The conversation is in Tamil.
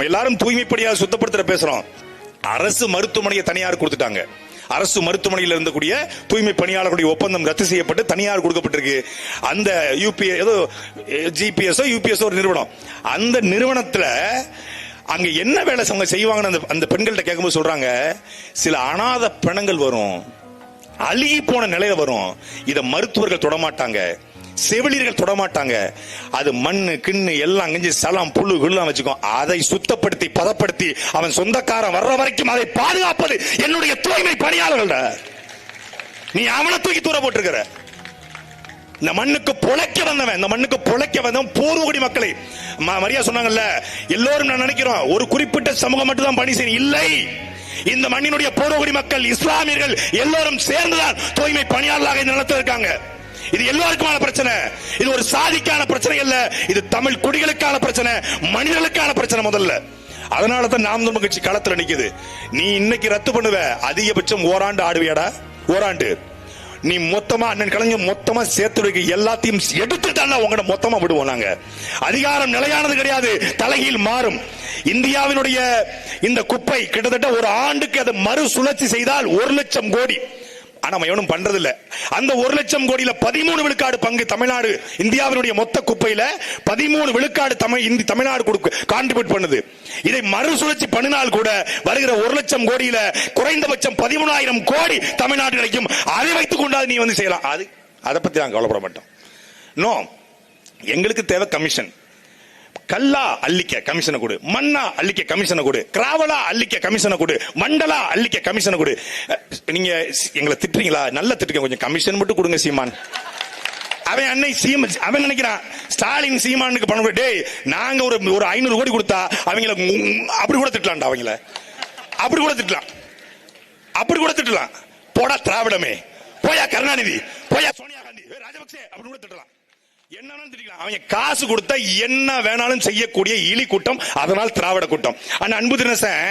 நம்ம எல்லாரும் தூய்மைப்படியாக சுத்தப்படுத்துற பேசுறோம். அரசு மருத்துவமனையை தனியார் கொடுத்துட்டாங்க. அரசு மருத்துவமனையில் இருந்தக்கூடிய தூய்மை பணியாளர்களுடைய ஒப்பந்தம் ரத்து செய்யப்பட்டு தனியார் கொடுக்கப்பட்டிருக்கு. அந்த யூபிஎ ஏதோ ஜிபிஎஸ்ஓ யூபிஎஸ்ஓ ஒரு நிறுவனம். அந்த நிறுவனத்தில் அங்க என்ன வேலை அவங்க செய்வாங்கன்னு அந்த அந்த பெண்கள்கிட்ட கேட்கும்போது சொல்றாங்க சில அனாதை பிணங்கள் வரும். அழுகி போன நிலையில வரும். இதை மருத்துவர்கள் தொடமாட்டாங்க. செவிலியர்கள் தொடமாட்டாங்க. அது மண்ணு கிண்ணு எல்லாம் கஞ்சி சலம் புல்லு குல்லாம் வச்சுக்கோ. அதை சுத்தப்படுத்தி பதப்படுத்தி அவன் சொந்தக்காரன் வர்ற வரைக்கும் அதை பாதுகாப்பது என்னுடைய தூய்மை பணியாளர்கள் நீ அவனை தூக்கி தூர போட்டிருக்கிற. இந்த மண்ணுக்கு பொழைக்க வந்தவன் இந்த மண்ணுக்கு பொழைக்க வந்தவன் பூர்வகுடி மக்களை. மரியா சொன்னாங்கல்ல எல்லோரும் நான் நினைக்கிறோம் ஒரு குறிப்பிட்ட சமூகம் மட்டும் தான் பணி செய்யும். இல்லை. இந்த மண்ணினுடைய பூர்வகுடி மக்கள் இஸ்லாமியர்கள் எல்லோரும் சேர்ந்துதான் தூய்மை பணியாளராக இந்த நிலத்தில் இருக்காங்க இது எல்லோருக்குமான பிரச்சனை. இது ஒரு சாதிக்கான பிரச்சனை இல்ல இது தமிழ் குடிகளுக்கான பிரச்சனை மனிதர்களுக்கான பிரச்சனை முதல்ல. அதனால தான் நாம் தமிழ் கட்சி களத்துல நிக்குது. நீ இன்னைக்கு ரத்து பண்ணுவ. அதிகபட்சம் ஓராண்டு ஆடுவியாடா? ஓராண்டு. நீ மொத்தமா அண்ணன் கலைஞர் மொத்தமா சேர்த்து வைக்க எல்லாத்தையும் எடுத்து தான் உங்கட மொத்தமா விடுவோம் நாங்க. அதிகாரம் நிலையானது கிடையாது. தலைகீழ் மாறும். இந்தியாவினுடைய இந்த குப்பை கிட்டத்தட்ட ஒரு ஆண்டுக்கு அது மறு சுழற்சி செய்தால் ஒரு லட்சம் கோடி. ஆனா நம்ம எவனும் பண்றதில்ல. அந்த ஒரு லட்சம் கோடியில பதிமூணு விழுக்காடு பங்கு தமிழ்நாடு இந்தியாவினுடைய மொத்த குப்பையில பதிமூணு விழுக்காடு தமிழ் இந்தி தமிழ்நாடு கொடுக்க கான்ட்ரிபியூட் பண்ணுது. இதை மறுசுழற்சி பண்ணினால் கூட வருகிற ஒரு லட்சம் கோடியில குறைந்தபட்சம் பதிமூணாயிரம் கோடி தமிழ்நாடு கிடைக்கும் அதை வைத்துக் கொண்டாது நீ வந்து செய்யலாம். அது அதை பத்தி நாங்கள் கவலைப்பட மாட்டோம். நோ எங்களுக்கு தேவை கமிஷன் கல்லா அள்ளிக்க கமிஷனை கொடு மண்ணா அள்ளிக்க கமிஷனை கொடு கிராவலா அள்ளிக்க கமிஷனை கொடு மண்டலா அள்ளிக்க கமிஷனை கொடு. நீங்க எங்களை திட்டுறீங்களா? நல்ல திட்டுங்க கொஞ்சம் கமிஷன் மட்டும் கொடுங்க சீமான். அவன் அன்னை சீம அவன் நினைக்கிறான் ஸ்டாலின் சீமானுக்கு பணம் கொடு. டேய் நாங்க ஒரு ஒரு ஐநூறு கோடி கொடுத்தா அவங்கள அப்படி கூட திட்டலாம்டா அவங்கள. அப்படி கூட திட்டலாம். அப்படி கூட திட்டலாம். போடா திராவிடமே. போயா கருணாநிதி. போயா சோனியா காந்தி. ராஜபக்சே அப்படி கூட திட்டலாம். என்ன வேணாலும் அவங்க காசு கொடுத்தா என்ன வேணாலும் செய்யக்கூடிய இலி கூட்டம் அதனால் திராவிட கூட்டம் ஆனா அன்பு தினசன்